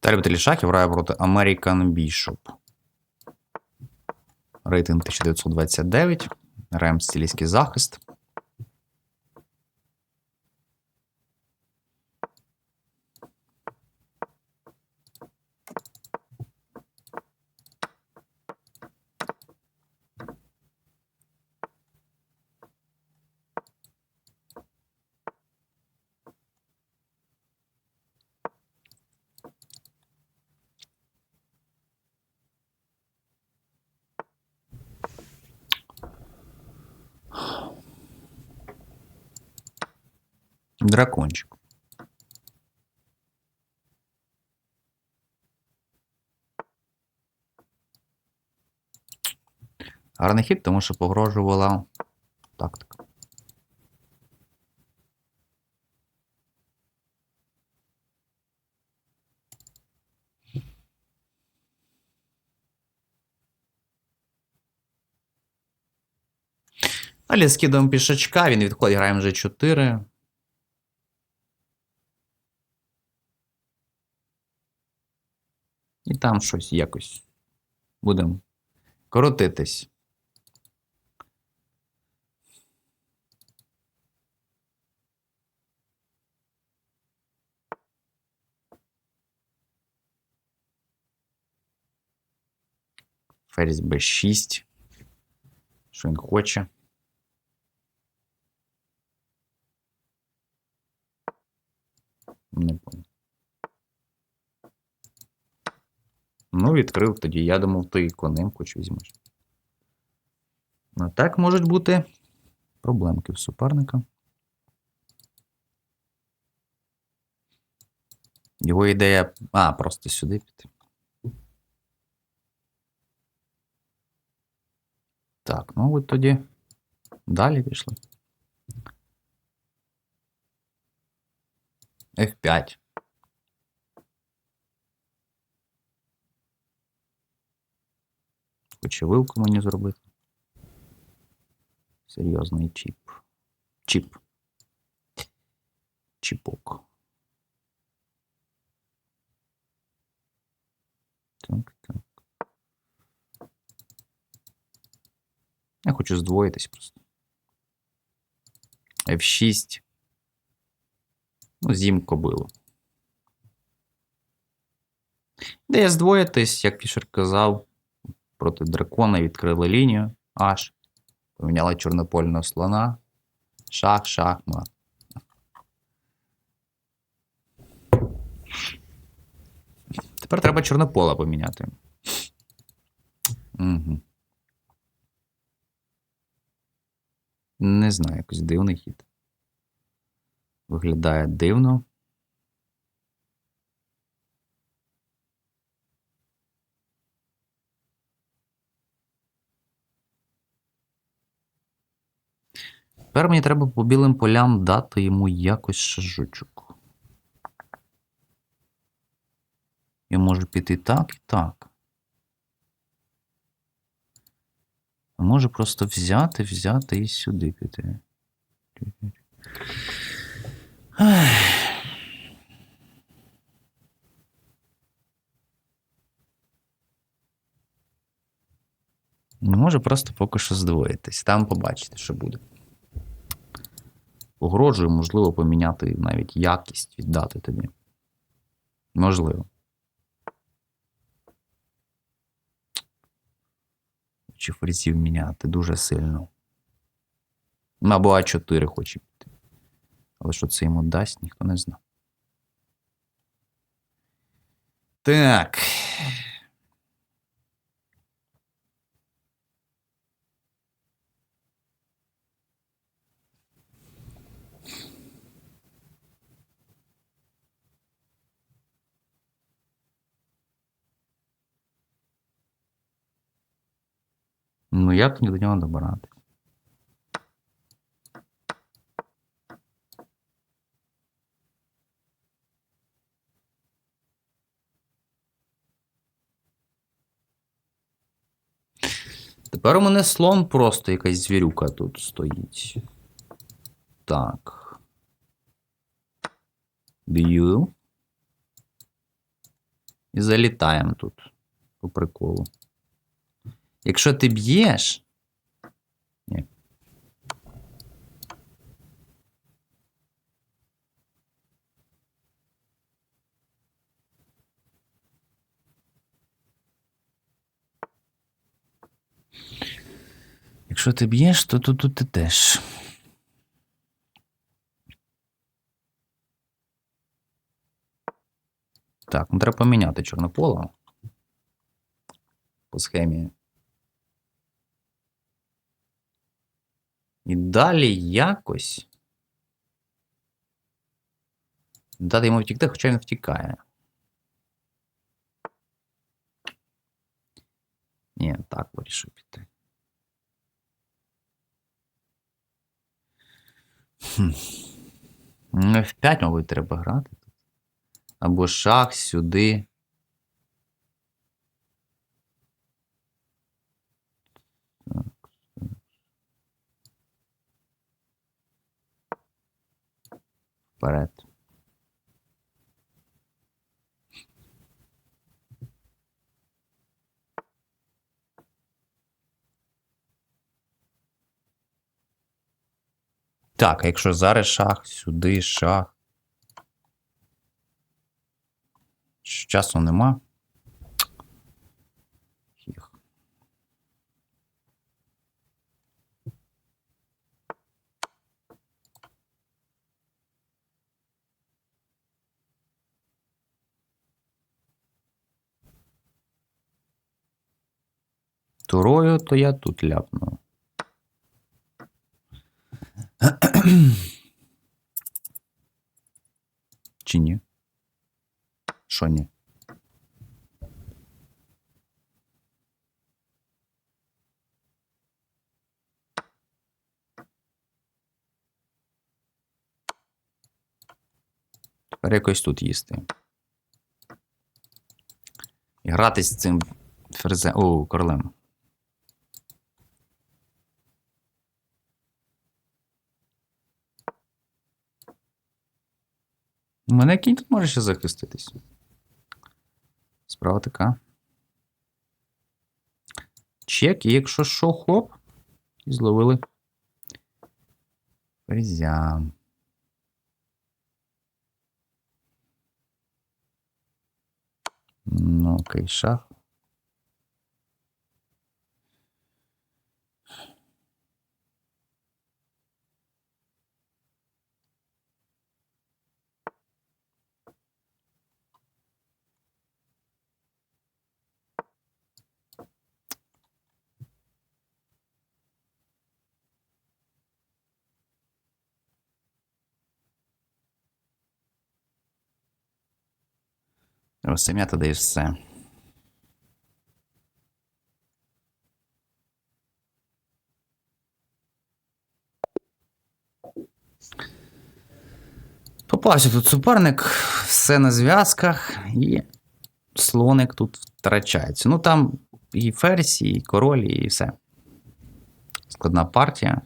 Та любителі шахів грає проти American Bishop. Рейтинг 1929. Граємо стилійський захист. дракончик Гарний хід, тому що погрожувала тактика. Далі скидуємо пішачка, він відходить, граємо G4. Там щось якось будемо коротитись. Ферзь Б6. Що він хоче? Не понял. Ну, відкрив тоді. Я думав, ти конем хоч візьмеш. А так можуть бути проблемки в суперника. Його ідея. А, просто сюди піти. Так, ну от тоді далі пішли. F5. Хоче вилку мені зробити. Серйозний чіп. Чіп. Чіпок. Так, так. Я хочу здвоїтись просто. F6. Ну, зім кобилу. Де я здвоїтись, як Фішер казав, проти дракона відкрили лінію аж. Поміняли чорнопольного слона. Шах, шах, мат. Тепер треба чорнопола поміняти. Угу. Не знаю, якось дивний хід. Виглядає дивно. Тепер мені треба по білим полям дати йому якось шажучок. Я можу піти так і так. Можу просто взяти, взяти і сюди піти. Не можу просто поки що здвоїтись. Там побачите, що буде. Погрожую, можливо, поміняти навіть якість віддати тобі. Можливо. Чи фрізів міняти дуже сильно. Або А4 хоче піти. Але що це йому дасть, ніхто не знає. Так. Ну, як мені до нього добирати? Тепер у мене слон просто якась звірюка тут стоїть. Так. Б'ю. І залітаємо тут по приколу. Якщо ти б'єш. Ні. Якщо ти б'єш, то тут, ти теж. Так, ну треба поміняти чорне поле. По схемі. І далі якось. Дати йому втікти, хоча він втікає. Ні, так вирішив піти. Хм. Ну, F5, мабуть, треба грати тут. Або шах сюди. Вперед. Так, якщо зараз шах, сюди шах. Часу нема. Турою, то я тут ляпну. Чи ні? Що ні? Тепер якось тут їсти. І гратись з цим ферзем. О, королем. Мене кінь тут може ще захиститись. Справа така. Чек, і якщо що, хоп, і зловили. Ферзя. Ну, окей, шах. Розсем'я тоді і все. Попався тут суперник, все на зв'язках, і слоник тут втрачається. Ну там і ферзь, і король, і все. Складна партія.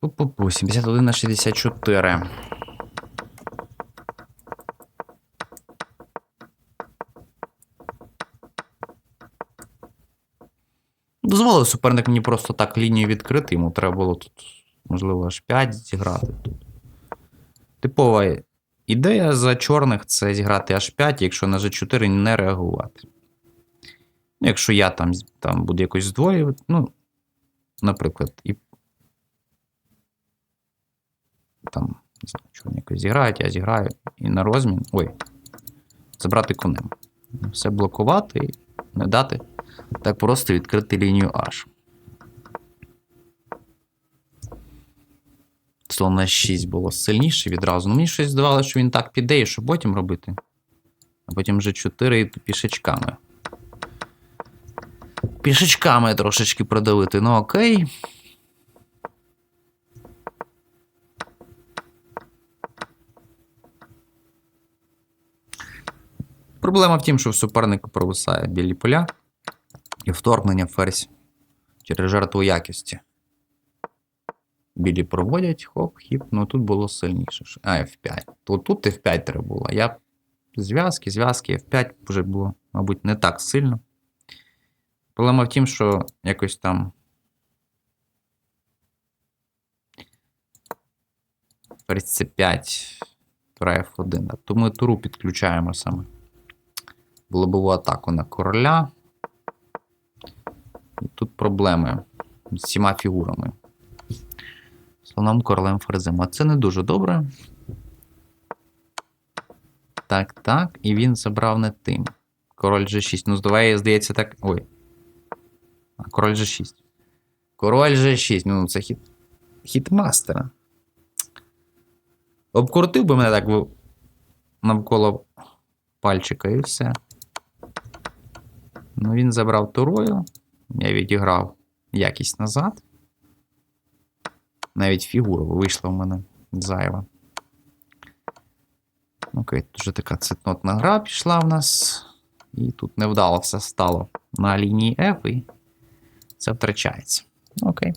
Пу-пу-пу, 71 на 64. Дозволив суперник мені просто так лінію відкрити, йому треба було тут, можливо, аж 5 зіграти тут. Типова ідея за чорних це зіграти аж 5, якщо на G4 не реагувати. Ну, якщо я там, там буду якось здвоювати, ну, наприклад, і там, не знаю, чорні якось зіграють, я зіграю і на розмін. Ой, забрати конем. Все блокувати і не дати. Так просто відкрити лінію H. Слон на 6 було сильніше відразу. Ну, мені щось здавалося, що він так піде, і що потім робити. А потім вже 4 і пішечками. Пішечками трошечки продавити. Ну окей. Проблема в тім, що в супернику провисає білі поля і вторгнення ферзь через жертву якості. Білі проводять, хоп, хіп, ну тут було сильніше. А, F5. То тут F5 треба було. Я зв'язки, зв'язки F5 вже було, мабуть, не так сильно. Проблема в тім, що якось там. Ферзь C5, тура F1. а То ми туру підключаємо саме. Лобову атаку на короля. Тут проблеми з всіма фігурами. Слоном королем ферзем. А це не дуже добре. Так, так. І він забрав не тим. Король G6. Ну, давай, здається, так. Ой. А, король G6. Король G6. Ну, це хід. Хід мастера. Обкрутив би мене так навколо пальчика і все. Ну, він забрав турою. Я відіграв якість назад. Навіть фігура вийшла в мене зайва. Окей, тут вже така цитнотна гра пішла в нас. І тут невдало все стало на лінії F, і це втрачається. Окей.